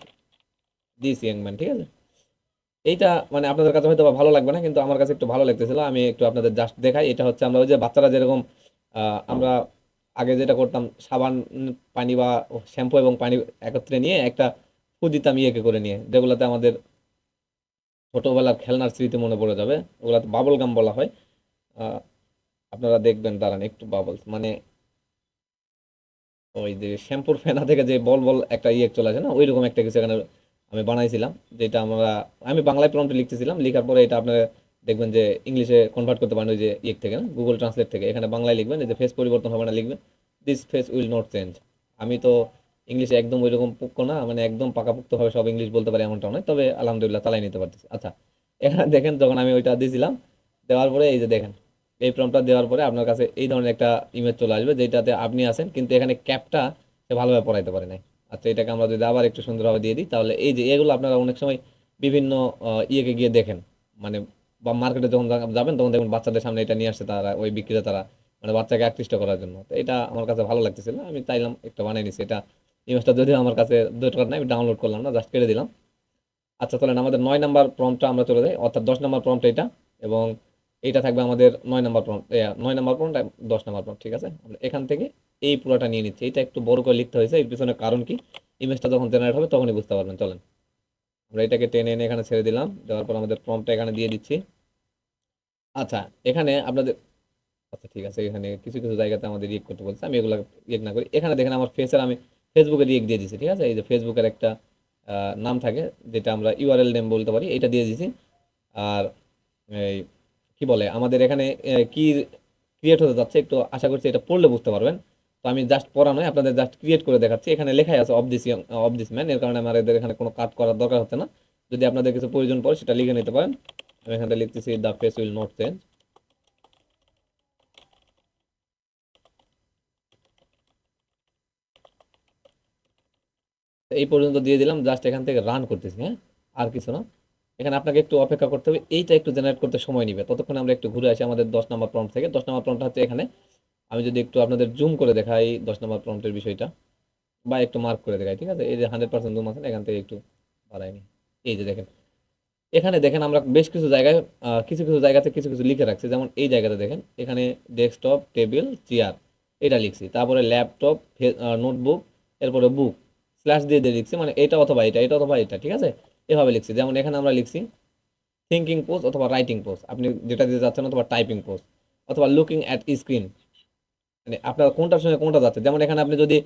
Speaker 1: দিস ইয়াং ম্যান ঠিক আছে? এইটা মানে আপনাদের কাছে হয়তো ভালো লাগবে না, কিন্তু আমার কাছে একটু ভালো লাগতেছিল। আমি একটু আপনাদের জাস্ট দেখাই। এটা হচ্ছে আমরা ওই যে বাচ্চারা যেরকম আমরা আগে যেটা করতাম, সাবান, পানি বা শ্যাম্পু এবং পানি একত্রে নিয়ে একটা ফু দিতাম ইয়েকে করে নিয়ে। যেগুলোতে আমাদের ছোটবেলার খেলনার স্মৃতি মনে পড়ে যাবে। ওগুলাতে বাবল গাম বলা হয়। আপনারা দেখবেন, দাঁড়ান একটু বাবলস মানে ওই যে শ্যাম্পুর ফেনা থেকে যে বল বল একটা ইয়ে চলে আসে না ওই রকম একটা কিছু এখানে আমি বানাইছিলাম, যেটা আমরা, আমি বাংলায় প্রম্পটে লিখতেছিলাম, লেখার পরে এটা আপনারা দেখবেন যে ইংলিশে কনভার্ট করতে পারেন ওই যে ইয়ে থেকে না গুগল ট্রান্সলেট থেকে। এখানে বাংলায় লিখবেন, এই যে ফেস পরিবর্তন হবে না, লিখবেন this face will not change আমি তো ইংলিশে একদম ওই রকম পুক্ষ না মানে একদম পাকাপুক্তভাবে সব ইংলিশ বলতে পারি এমনটা নয়, তবে আলহামদুলিল্লাহ চালাই নিতে পারতেছি। আচ্ছা এখানে দেখেন, যখন আমি ওইটা দিয়েছিলাম দেওয়ার পরে এই যে দেখেন এই প্রম্পটটা দেওয়ার পরে আপনার কাছে এই ধরনের একটা ইমেজ চলে আসবে যেটাতে আপনি আছেন, কিন্তু এখানে ক্যাপটা সে ভালোভাবে পড়াইতে পারে নাই। আচ্ছা এটাকে আমরা যদি আবার একটু সুন্দরভাবে দিয়ে দিই, তাহলে এই যে এগুলো আপনারা অনেক সময় বিভিন্ন ইয়েকে গিয়ে দেখেন। মানে বা মার্কেটে যখন যাবেন, তখন দেখবেন বাচ্চাদের সামনে এটা নিয়ে আসছে তারা, ওই বিক্রেতারা মানে বাচ্চাকে আকৃষ্ট করার জন্য। তো এটা আমার কাছে ভালো লাগতেছিল, আমি চাইলাম একটা বানিয়ে নিছি। এটা ইমেজটা যদিও আমার কাছে দুই টাকার নাই ডাউনলোড করলাম না জাস্ট কেটে দিলাম। আচ্ছা চলেন, আমাদের নয় নাম্বার প্রম্পটটা আমরা চলে যাই, অর্থাৎ দশ নাম্বার প্রম্পট এটা, এবং এইটা থাকবে আমাদের নয় নাম্বার প্রম্পট নয় নাম্বার প্রম্পট দশ নাম্বার প্রম্পট ঠিক আছে? এখান থেকে এই পুরোটা নিয়ে নিচ্ছি। এটা একটু বড় করে লিখতে হয়েছে, এর পিছনে কারণ কি? ইমেজটা যখন জেনারেট হবে তখনই বুঝতে পারবেন, চলেন। আমরা এটাকে টেনে এনে এখানে ছেড়ে দিলাম, দেওয়ার পর আমাদের প্রম্পটটা এখানে দিয়ে দিচ্ছি। আচ্ছা এখানে আপনাদের আচ্ছা ঠিক আছে, এখানে কিছু কিছু জায়গাতে আমাদের রিয়েক্ট করতে বলছে, আমি এগুলো রিয়েক্ট না করি। এখানে দেখেন আমার ফেসের আমি ফেসবুকে রিয়েক্ট দিয়ে দিচ্ছি ঠিক আছে? এই যে ফেসবুকের একটা নাম থাকে, যেটা আমরা ইউআরএল নেম বলতে পারি এটা দিয়ে দিচ্ছি আর এই কি বলে, আমাদের এখানে কি ক্রিয়েট হতে যাচ্ছে একটু আশা করছি এটা পড়লে বুঝতে পারবেন। তো আমি জাস্ট পড়া নয়, আপনাদের জাস্ট ক্রিয়েট করে দেখাচ্ছি। এখানে লেখাই আছে of this of this man এর কারণে আমাদের এখানে কোনো কাট করার দরকার হচ্ছে না। যদি আপনাদের কিছু প্রয়োজন পড়ে, সেটা লিখে নিতে পারেন। আমি এখানে লিখতেছি the face will not change এই পর্যন্ত দিয়ে দিলাম জাস্ট এখান থেকে রান করতেছি হ্যাঁ? আর কিছু না। এখানে আপনাকে একটু অপেক্ষা করতে হবে। এইটা একটু জেনারেট করতে সময় নিবে। ততক্ষণ আমরা একটু ঘুরে আসি আমাদের দশ নম্বর প্রম্পট থেকে। দশ নম্বর প্রম্পট হচ্ছে এখানে। আমি যদি একটু আপনাদের জুম করে দেখাই দশ নম্বর প্রম্পটের বিষয়টা। বা একটু মার্ক করে দেখাই, ঠিক আছে? এই যে হান্ড্রেড পার্সেন্ট জুম আছে, এখান থেকে একটু বাড়াইনি এই যে দেখেন। এখানে দেখেন আমরা বেশ কিছু জায়গায় কিছু কিছু জায়গাতে কিছু কিছু লিখে রাখছি। যেমন এই জায়গাতে দেখেন, এখানে ডেস্কটপ টেবিল চেয়ার এটা লিখছি। তারপরে ল্যাপটপ নোটবুক এরপরে বুক স্ল্যাশ দিয়ে দিয়ে লিখছি। মানে এটা অথবা এটা এটা অথবা এটা, ঠিক আছে? এভাবে লিখছি। যেমন এখানে আমরা লিখছি থিঙ্কিং পোস্ট অথবা রাইটিং পোস্ট আপনি যেটা দিতে যাচ্ছেন অথবা টাইপিং পোস্ট অথবা লুকিং অ্যাট স্ক্রিন মানে আপনার কোনটার সঙ্গে কোনটা যাচ্ছে। যেমন এখানে আপনি যদি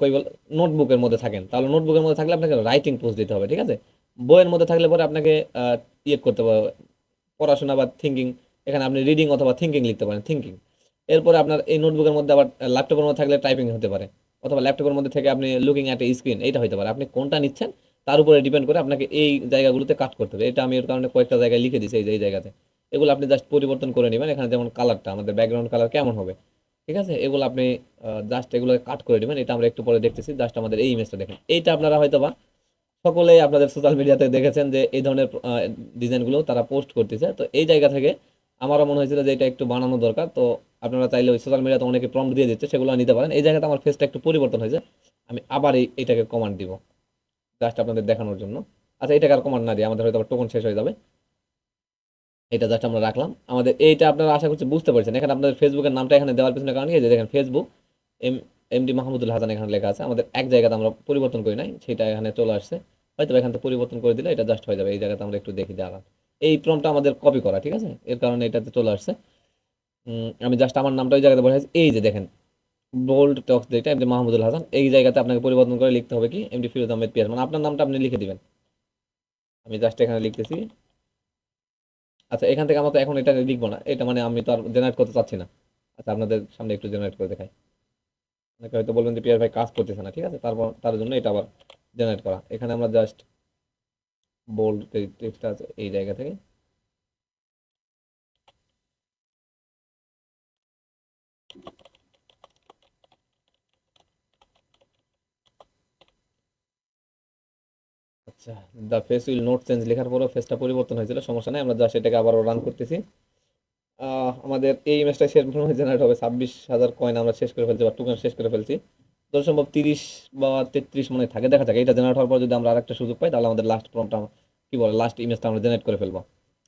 Speaker 1: কই বল নোটবুকের মধ্যে থাকেন, তাহলে নোটবুকের মধ্যে থাকলে আপনাকে রাইটিং পোস্ট দিতে হবে, ঠিক আছে? বইয়ের মধ্যে থাকলে পরে আপনাকে ইয়ে করতে হবে, পড়াশোনা বা থিঙ্কিং এখানে আপনি রিডিং অথবা থিঙ্কিং লিখতে পারেন থিঙ্কিং এরপরে আপনার এই নোটবুকের মধ্যে আবার ল্যাপটপের মধ্যে থাকলে টাইপিং হতে পারে। অথবা ল্যাপটপের মধ্যে থেকে আপনি লুকিং অ্যাট স্ক্রিন এইটা হতে পারে। আপনি কোনটা নিচ্ছেন তার উপরে ডিপেন্ড করে আপনাকে এই জায়গাগুলোতে কাট করতে হবে। এটা আমি এর কারণে কয়েকটা জায়গায় লিখে দিয়েছি এই যে, এই জায়গাতে। এগুলো আপনি জাস্ট পরিবর্তন করে নেবেন। এখানে যেমন কালারটা আমাদের ব্যাকগ্রাউন্ড কালার কেমন হবে? ঠিক আছে? এগুলো আপনি জাস্ট এগুলো কাট করে নেবেন। এটা আমরা একটু পরে দেখতেছি। জাস্ট আমাদের এই ইমেজটা দেখেন। এইটা আপনারা হয়তো বা সকলেই আপনাদের সোশ্যাল মিডিয়াতে দেখেছেন যে, এই ধরনের ডিজাইনগুলো তারা পোস্ট করতেছে। তো এই জায়গা থেকে আমারও মনে হয়েছিল যে, এটা একটু বানানো দরকার। তো আপনারা চাইলে ওই সোশ্যাল মিডিয়াতে অনেকে প্রম্পট দিয়ে দিচ্ছে, সেগুলো নিতে পারেন। এই জায়গাতে আমার ফেসটা একটু পরিবর্তন হয়েছে। আমি আবার এই, এটাকে কমান্ড দিব। জাস্ট আপনাদের দেখানোর জন্য। আচ্ছা এটাকে আর কমান্ড না দিয়ে আমাদের হয়তো আবার টোকন শেষ হয়ে যাবে। এটা জাস্ট আমরা রাখলাম। আমাদের এইটা আপনারা আশা করছি বুঝতে পারছেন। এখানে আপনাদের ফেসবুকের নামটা এখানে দেওয়ার পিছনে কারণ যে দেখেন Facebook M MD Mahmudul Hasan এখানে লেখা আছে। আমাদের এক জায়গাতে আমরা পরিবর্তন করি নাই, সেটা এখানে চলে আসছে। হয়তো এখান থেকে পরিবর্তন করে দিলে এটা জাস্ট হয়ে যাবে। এই জায়গাতে আমরা একটু দেখি, দাঁড়ান। এই প্রমটা আমাদের কপি করা, ঠিক আছে? এর কারণে এটাতে চলে আসছে। আমি জাস্ট আমার নামটা ওই জায়গাতে বসাইছি এই যে দেখেন বোল্ড টক্স যেটা এমডি মাহমুদুল হাসান, এই জায়গাতে আপনাকে পরিবর্তন করে লিখতে হবে কি? এমডি ফিরোজ আহমেদ পিয়াস মানে আপনার নামটা আপনি লিখে দিবেন। আমি জাস্ট এখানে লিখতেছি। আচ্ছা এখান থেকে আমরা তো এখন এটা লিখব না। এটা মানে আমি তো আর জেনারেট করতে চাচ্ছি না। আচ্ছা আপনাদের সামনে একটু জেনারেট করে দেখাই। অনেকে হয়তো বলবেন যে পিয়ার ভাই কাজ করতেছে না, ঠিক আছে? তারপর তার জন্য এটা আবার জেনারেট করা। এখানে আমরা জাস্ট বোল্ড টেক্সটটা আছে এই জায়গা থেকে। আচ্ছা the face will not change লেখার পরেও ফেসটা পরিবর্তন হয়েছিল, সমস্যা নেই, আমরা জাস্ট এটাকে আবারও রান করতেছি। আমাদের এই ইমেজটা শেষ মনে জেনারেট হবে ছাব্বিশ হাজার কয়েন আমরা শেষ করে ফেলছি বা টোকেন শেষ করে ফেলছি। যত সম্ভব তিরিশ বা তেত্রিশ মনে থাকে, দেখা যাক এটা জেনারেট হওয়ার পর যদি আমরা আরেকটা সুযোগ পাই, তাহলে আমাদের লাস্ট প্রম্পটা কি বলে লাস্ট ইমেজটা আমরা জেনারেট করে ফেলব।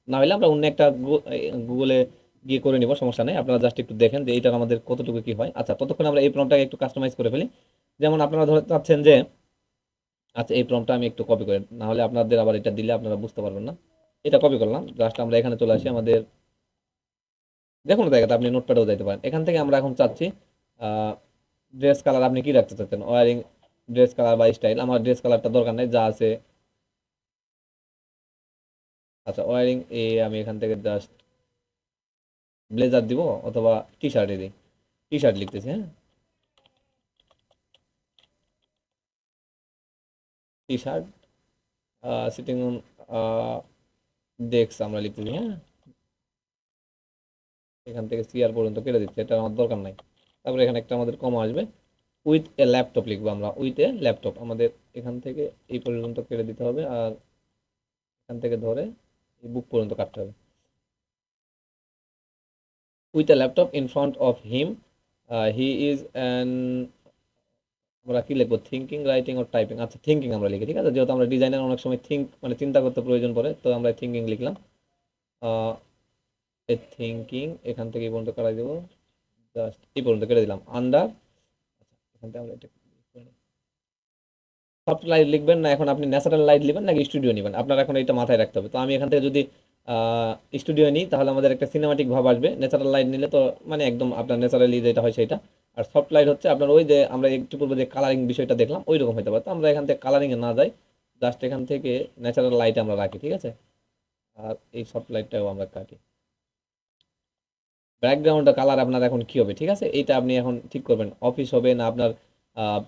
Speaker 1: না হলে আমরা অন্য একটা গুগলে গিয়ে করে নিব, সমস্যা নেই, আপনারা জাস্ট একটু দেখেন যে এইটার আমাদের কতটুকু কি হয়। আচ্ছা ততক্ষণ আমরা এই প্রম্পটাকে একটু কাস্টমাইজ করে ফেলি। যেমন আপনারা ধরে চাচ্ছেন যে আচ্ছা এই প্রম্পটা আমি একটু কপি করে না হলে আপনাদের আবার এটা দিলে আপনারা বুঝতে পারবেন না। এটা কপি করলাম। জাস্ট আমরা এখানে চলে আসি আমাদের যে কোনো জায়গাতে আপনি নোটপ্যাডেও যাইতে পারেন। এখান থেকে আমরা এখন চাচ্ছি ড্রেস কালার আপনি কি রাখতে চাচ্ছেন? ওয়ারিং ড্রেস কালার বা স্টাইল আমার ড্রেস কালারটা দরকার নেই, যা আছে। আচ্ছা ওয়ারিং এ আমি এখান থেকে জাস্ট ব্লেজার দিব, অথবা টি শার্টে দিই। টি শার্ট লিখতেছি হ্যাঁ? T shirt sitting on desk আমরা লিখতেছি হ্যাঁ? এখান থেকে সিআর পর্যন্ত কেটে দিচ্ছে, এটা আমার দরকার নাই। তারপরে এখানে একটা আমাদের কমা আসবে। উইথ এ ল্যাপটপ লিখব আমরা উইথ এ ল্যাপটপ আমাদের এখান থেকে এই পর্যন্ত কেটে দিতে হবে আর এখান থেকে ধরে এই বুক পর্যন্ত কাটতে হবে। With a laptop in front of him he is an আমরা কি লিখব? থিঙ্কিং রাইটিং ও টাইপিং আচ্ছা থিঙ্কিং আমরা লিখি, ঠিক আছে? যেহেতু আমরা ডিজাইনার অনেক সময় থিঙ্ক মানে চিন্তা করতে প্রয়োজন পড়ে, তো আমরা থিঙ্কিং লিখলাম। থিঙ্কিং এখান থেকে এই পর্যন্ত কাটাই দেবো। জাস্ট এই পর্যন্ত কেটে দিলাম। আন্ডার এখান থেকে আমরা এটা সফট লাইট লিখবেন না? এখন আপনি ন্যাচারাল লাইট লিখবেন নাকি স্টুডিও নেবেন? আপনার এখন এটা মাথায় রাখতে হবে। তো আমি এখান থেকে যদি স্টুডিও নিই, তাহলে আমাদের একটা সিনেমাটিক ভাব আসবে। ন্যাচারাল লাইট নিলে তো মানে একদম আপনার ন্যাচারালি যেটা হয় সেটা আর সফট লাইট হচ্ছে আপনার ওই যে আমরা একটু পূর্বে যে কালারিং বিষয়টা দেখলাম ওই রকম হতে পারে। তো আমরা এখান থেকে কালারিংয়ে না যাই জাস্ট এখান থেকে ন্যাচারাল লাইট আমরা রাখি, ঠিক আছে? আর এই সফট লাইটটাও আমরা কাটি। ব্যাকগ্রাউন্ডটা কালার আপনার এখন কি হবে, ঠিক আছে? এইটা আপনি এখন ঠিক করবেন। অফিস হবে না আপনার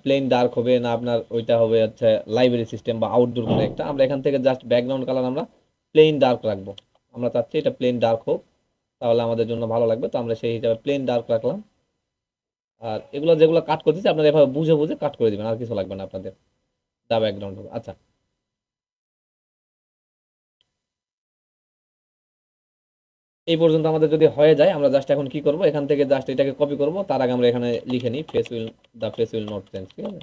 Speaker 1: প্লেন ডার্ক হবে না আপনার ওইটা হবে হচ্ছে লাইব্রেরি সিস্টেম বা আউটডোর কোনো একটা। আমরা এখান থেকে জাস্ট ব্যাকগ্রাউন্ড কালার আমরা প্লেন ডার্ক রাখব। আমরা চাচ্ছি এটা প্লেন ডার্ক হোক, তাহলে আমাদের জন্য ভালো লাগবে। তো আমরা সেই হিসাবে প্লেন ডার্ক রাখলাম। আর এগুলো যেগুলো কাট করতেছি, আপনারা এভাবে বুঝে বুঝে কাট করে দিবেন, আর কিছু লাগবে না আপনাদের। দা ব্যাকগ্রাউন্ড হবে। আচ্ছা। এই পর্যন্ত আমাদের যদি হয়ে যায়, আমরা জাস্ট এখন কি করব? এখান থেকে জাস্ট এটাকে কপি করব, তার আগে আমরা এখানে লিখে নিই face will the face will not change ঠিক আছে?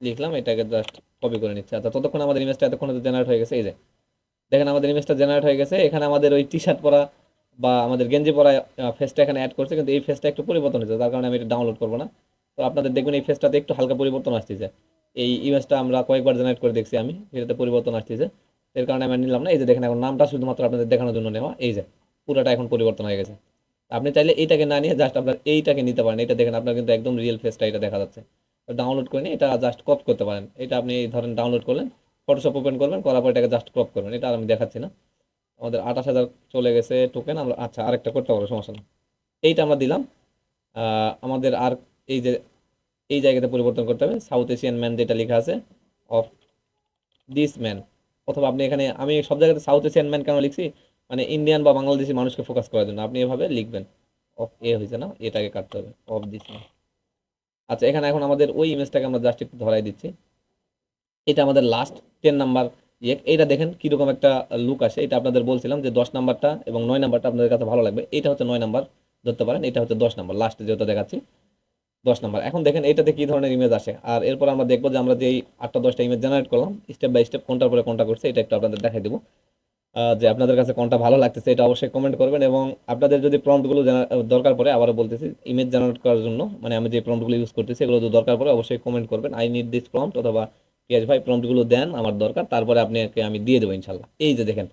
Speaker 1: লিখলাম, এটাকে জাস্ট কপি করে নিচ্ছে। আচ্ছা ততক্ষণ আমাদের ইমেজটা এতক্ষণ জেনারেট হয়ে গেছে, এই যে। দেখেন আমাদের ইমেজটা জেনারেট হয়ে গেছে। এখানে আমাদের ওই টি শার্ট পরা বা আমাদের গেঞ্জি পরা ফেসটা এখানে অ্যাড করছে, কিন্তু এই ফেসটা একটু পরিবর্তন হয়েছে তার কারণে আমি এটা ডাউনলোড করব না। তো আপনাদের দেখবেন এই ফেসটাতে একটু হালকা পরিবর্তন আসতেছে। এই ইমেজটা আমরা কয়েকবার জেনারেট করে দেখছি আমি, এটাতে পরিবর্তন আসতেছে। এর কারণে আমি নিলাম না। এই যে দেখেন এখন নামটা শুধুমাত্র আপনাদের দেখানোর জন্য নেওয়া, এই যে পুরোটা এখন পরিবর্তন হয়ে গেছে। আপনি চাইলে এইটাকে না নিয়ে জাস্ট আপনার এইটাকে নিতে পারেন। এটা দেখেন আপনার কিন্তু একদম রিয়েল ফেসটা এটা দেখা যাচ্ছে। ডাউনলোড করে নিয়ে এটা জাস্ট ক্রপ করতে পারেন। এটা আপনি এই ধরেন ডাউনলোড করলেন ফটোশপ ওপেন করবেন, করার পর এটাকে জাস্ট ক্রপ করবেন। এটা আমি দেখাচ্ছি না। আমাদের আঠাশ হাজার চলে গেছে টোকেন আমরা আচ্ছা আরেকটা করতে পারব সমস্যা নেই। এইটা আমরা দিলাম। আমাদের আর এই যে এই জায়গাতে পরিবর্তন করতে হবে। সাউথ এশিয়ান ম্যান যেটা লেখা আছে অফ দিস ম্যান অথবা আপনি এখানে আমি সব জায়গাতে সাউথ এশিয়ান ম্যান কেন লিখছি? মানে ইন্ডিয়ান বা বাংলাদেশি মানুষকে ফোকাস করার জন্য। আপনি এভাবে লিখবেন। অফ এ হয়েছে না? এটাকে কাটতে হবে অফ দিস ম্যান আচ্ছা এখানে এখন আমাদের ওই ইমেজটাকে আমরা জাস্ট একটু ধরাই দিচ্ছি। এটা আমাদের লাস্ট টেন নাম্বার ইয়ে এইটা দেখেন কীরকম একটা লুক আসে। এটা আপনাদের বলছিলাম যে দশ নাম্বারটা এবং নয় নাম্বারটা আপনাদের কাছে ভালো লাগবে। এটা হচ্ছে নয় নাম্বার ধরতে পারেন। এটা হচ্ছে দশ নাম্বার লাস্টে যেটা দেখাচ্ছি, দশ নাম্বার এখন দেখেন এটাতে কি ধরনের ইমেজ আসে। আর এরপর আমরা দেখব যে আমরা যে আটটা দশটা ইমেজ জেনারেট করলাম স্টেপ বাই স্টেপ কোনটার পরে কোনটা করছে, এটা একটু আপনাদের দেখাই দেবো। যে আপনাদের কাছে কোনটা ভালো লাগতেছে, এটা অবশ্যই কমেন্ট করবেন এবং আপনাদের যদি প্রম্পটগুলো দরকার পড়ে, আবারও বলতেছি ইমেজ জেনারেট করার জন্য মানে আমি যে প্রম্পটগুলো ইউজ করতেছি, এগুলো যদি দরকার পড়ে, অবশ্যই কমেন্ট করবেন। আই নিড দিস প্রম্পট অথবা পিএস ভাই প্রম্পটগুলো দেন, আমার দরকার, তারপরে আপনাকে আমি দিয়ে দেবো ইনশাল্লাহ। এই যে দেখেন,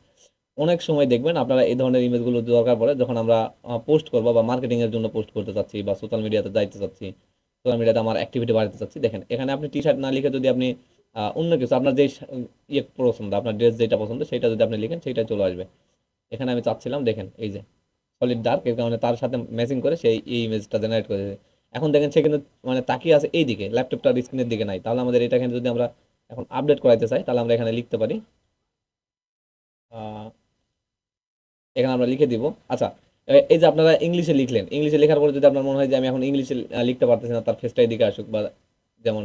Speaker 1: অনেক সময় দেখবেন আপনারা এই ধরনের ইমেজগুলো দরকার পড়ে, যখন আমরা পোস্ট করব বা মার্কেটিংয়ের জন্য পোস্ট করতে চাচ্ছি বা সোশ্যাল মিডিয়াতে যাইতে চাচ্ছি সোশ্যাল মিডিয়াতে আমার অ্যাক্টিভিটি বাড়াতে চাচ্ছি, দেখেন, এখানে আপনি টি শার্ট না লিখে যদি আপনি অন্য কিছু, আপনার যে ইয়ে পছন্দ, আপনার ড্রেস যেটা পছন্দ, সেটা যদি আপনি লিখেন সেইটা চলে আসবে। এখানে আমি চাচ্ছিলাম, দেখেন, এই যে সলিড ডার্ক এর কারণে তার সাথে ম্যাচিং করে সেই, এই ইমেজটা জেনারেট করে এখন দেখেন সে কিন্তু মানে তাকিয়ে আছে এই দিকে ল্যাপটপটার স্ক্রিনের দিকে নাই। তাহলে আমাদের এটা এখানে যদি আমরা এখন আপডেট করাইতে চাই, তাহলে আমরা এখানে লিখতে পারি। এখানে আমরা লিখে দিব। আচ্ছা এই যে আপনারা ইংলিশে লিখলেন, ইংলিশে লেখার পরে যদি আপনার মনে হয় যে আমি এখন ইংলিশে লিখতে পারতেছি না, তার ফেসটা এদিকে আসুক বা যেমন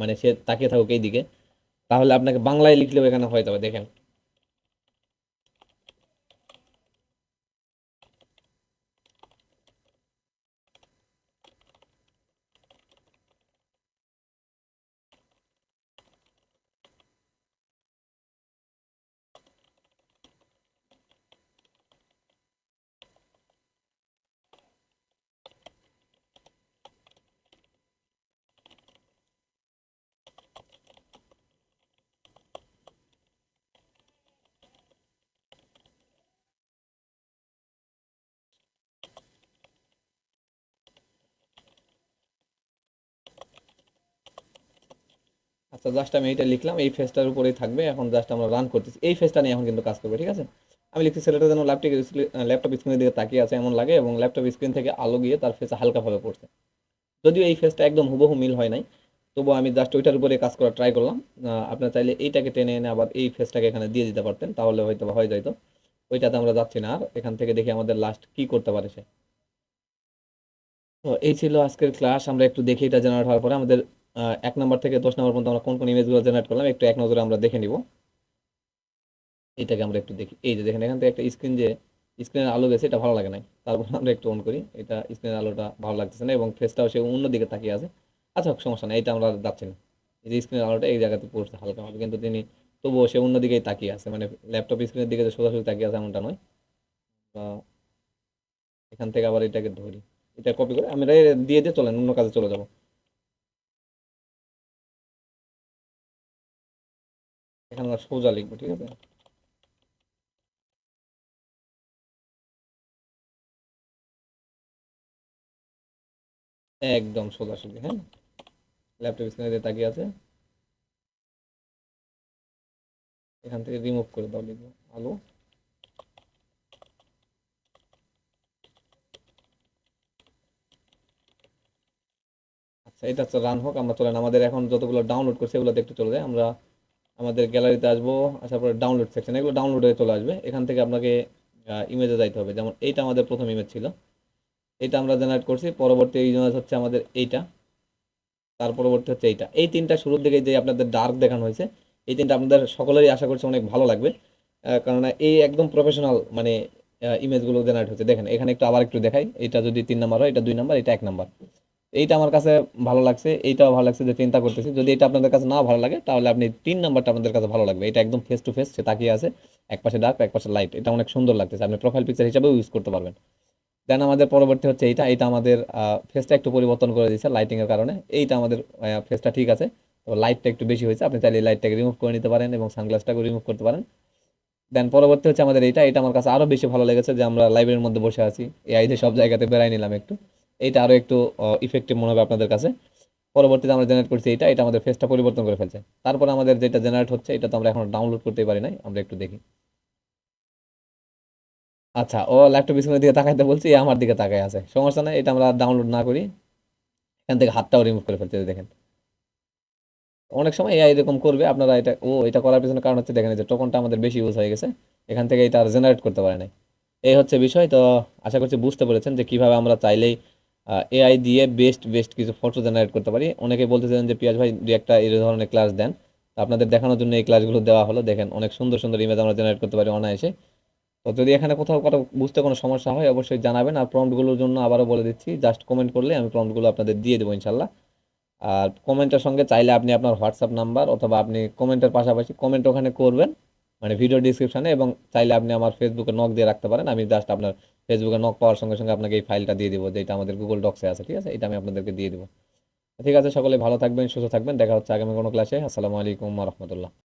Speaker 1: মানে সে তাকিয়ে থাকুক এই দিকে তাহলে আপনাকে বাংলায় লিখলেও এখানে হয়ে যাবে, দেখেন। আচ্ছা জাস্ট আমি এইটা লিখলাম, এই ফেজটার উপরেই থাকবে, এখন জাস্ট আমরা রান করতেছি। এই ফেজটা নিয়ে এখন কিন্তু কাজ করবে, ঠিক আছে? আমি লিখছি ছেলেটা যেন ল্যাপটপ ল্যাপটপ স্ক্রিনের দিকে তাকিয়ে আছে, এমন লাগে, এবং ল্যাপটপ স্ক্রিন থেকে আলো গিয়ে তার ফেসে হালকাভাবে পড়ছে। যদিও এই ফেজটা একদম হুবহু মিল হয় নাই তবুও আমি জাস্ট ওইটার উপরে কাজ করা ট্রাই করলাম। আপনার চাইলে এইটাকে টেনে এনে আবার এই ফেসটাকে এখানে দিয়ে দিতে পারতেন, তাহলে হয়তো হয়ে যাইতো। ওইটাতে আমরা যাচ্ছি না, আর এখান থেকে দেখি আমাদের লাস্ট কি করতে পারে সে। তো এই ছিল আজকের ক্লাস আমরা একটু দেখি এটা জেনারেট হওয়ার পরে আমাদের এক নম্বর থেকে দশ নম্বর পর্যন্ত আমরা কোন কোন ইমেজগুলো জেনারেট করলাম, একটু এক নজরে আমরা দেখে নিব। এটাকে আমরা একটু দেখি। এই যে দেখেন, এখান থেকে একটা স্ক্রিন যে স্ক্রিনের আলো গেছে, এটা ভালো লাগে না তারপর আমরা একটু অন করি। এটা স্ক্রিনের আলোটা ভালো লাগতেছে না এবং ফেসটাও সে অন্য দিকে তাকিয়ে আছে। আচ্ছা সমস্যা নেই, এটা আমরা যাচ্ছি না। এই যে স্ক্রিনের আলোটা এই জায়গাতে পড়ছে হালকা হবে কিন্তু তিনি তবুও সে অন্য দিকেই তাকিয়ে আছে। মানে ল্যাপটপ স্ক্রিনের দিকে যে সোজাসুজি তাকিয়ে আছে এমনটা নয়। বা এখান থেকে আবার এটাকে ধরি। এটা কপি করে আমরা দিয়ে দিয়ে চলেন, অন্য কাজে চলে যাব। এখানে আমরা সোজা লিখব, ঠিক আছে? একদম সোজাসুজি হ্যাঁ? ল্যাপটপ স্ক্রিনে তাকিয়ে আছে, এখান থেকে রিমুভ করে দাও, লিখব, আলো। আচ্ছা এটা রান হোক, আমরা চলেন। আমাদের এখন যতগুলো ডাউনলোড করছে এগুলোতে একটু চলে যায় আমরা আমাদের গ্যালারিতে আসব, আসার পরে ডাউনলোড সেকশন এগুলো ডাউনলোড চলে আসবে। এখান থেকে আপনাকে ইমেজে যাইতে হবে। যেমন এইটা আমাদের প্রথম ইমেজ ছিল। এটা আমরা জেনারেট করছি। পরবর্তী ইমেজ হচ্ছে আমাদের এইটা। তার পরবর্তী হচ্ছে এইটা। এই তিনটা শুরুর দিকে যে আপনাদের ডার্ক দেখানো হয়েছে, এই তিনটা আপনাদের সকলেরই আশা করছি অনেক ভালো লাগবে। কেননা এই একদম প্রফেশনাল মানে ইমেজগুলো জেনারেট হচ্ছে। দেখেন, এখানে একটু আবার একটু দেখাই। এটা যদি তিন নাম্বার হয়, এটা দুই নাম্বার এটা এক নাম্বার এইটা আমার কাছে ভালো লাগছে, এইটাও ভালো লাগছে যে চিন্তা করতেছি। যদি এটা আপনাদের কাছে না ভালো লাগে, তাহলে আপনি তিন নাম্বারটা আপনাদের কাছে ভালো লাগবে। এটা একদম ফেস টু ফেস সে তাকিয়ে আছে, এক পাশে ডার্ক এক পাশে লাইট এটা অনেক সুন্দর লাগতেছে। আপনি প্রোফাইল পিকচার হিসাবেও ইউজ করতে পারবেন। দেন আমাদের পরবর্তী হচ্ছে এইটা। এইটা আমাদের ফেসটা একটু পরিবর্তন করে দিয়েছে লাইটিং এর কারণে। এইটা আমাদের ফেসটা ঠিক আছে। লাইটটা একটু বেশি হয়েছে। আপনি চাইলে লাইটটাকে রিমুভ করে নিতে পারেন এবং সানগ্লাসটাকে রিমুভ করতে পারেন। দেন পরবর্তী হচ্ছে আমাদের এইটা। এটা আমার কাছে আরও বেশি ভালো লেগেছে যে আমরা লাইব্রেরির মধ্যে বসে আছি। এআই যে সব জায়গাতে বেড়াই নিলাম একটু। এইটা আরও একটু ইফেক্টিভ মনে হবে আপনাদের কাছে। পরবর্তীতে আমরা জেনারেট করছি এটা এটা আমাদের ফেসটা পরিবর্তন করে ফেলছে। তারপর আমাদের যেটা জেনারেট হচ্ছে, এটা তো আমরা এখন ডাউনলোড করতেই পারি নাই, আমরা একটু দেখি। আচ্ছা ও ল্যাপটপ স্ক্রিনের দিকে তাকাইতে বলছি আমার দিকে তাকাই আছে। সমস্যা নাই, এটা আমরা ডাউনলোড না করি। এখান থেকে হাতটাও রিমুভ করে ফেলতে দেখেন। অনেক সময় এআই এরকম করবে, আপনারা এটা, ও, এটা করার পিছনে কারণ হচ্ছে, দেখেন যে টোকনটা আমাদের বেশি ইউজ হয়ে গেছে। এখান থেকে এটা আর জেনারেট করতে পারে নাই। এই হচ্ছে বিষয়, তো আশা করছি বুঝতে পেরেছেন যে কীভাবে আমরা চাইলেই এআই দিয়ে বেস্ট বেস্ট কিছু ফটো জেনারেট করতে পারি। অনেকে বলতেছিলেন যে, পিয়াজ ভাই, দু একটা এই ধরনের ক্লাস দেন। আপনাদের দেখানোর জন্য এই ক্লাসগুলো দেওয়া হলো। দেখেন, অনেক সুন্দর সুন্দর ইমেজ আমরা জেনারেট করতে পারি অনায়াসে। তো যদি এখানে কোথাও কারও বুঝতে কোনো সমস্যা হয়, অবশ্যই জানাবেন। আর প্রম্পটগুলোর জন্য আবারও বলে দিচ্ছি জাস্ট কমেন্ট করলে আমি প্রম্পটগুলো আপনাদের দিয়ে দেবো, ইনশাল্লাহ। আর কমেন্টের সঙ্গে চাইলে আপনি আপনার হোয়াটসঅ্যাপ নাম্বার অথবা আপনি কমেন্টের পাশাপাশি কমেন্ট ওখানে করবেন। মানে ভিডিও ডিসক্রিপশনে এবং চাইলে আপনি আমার ফেসবুকে নক দিয়ে রাখতে পারেন। আমি জাস্ট আপনার ফেসবুকে নক পাওয়ার সঙ্গে সঙ্গে আপনাকে এই ফাইলটা দিয়ে দিব, যেটা আমাদের গুগল ডক্সে আছে, ঠিক আছে? এটা আমি আপনাদেরকে দিয়ে দিব। ঠিক আছে, সকলে ভালো থাকবেন, সুস্থ থাকবেন। দেখা হচ্ছে আগামী কোনো ক্লাসে আসসালামু আলাইকুম রহমতুল্লাহ।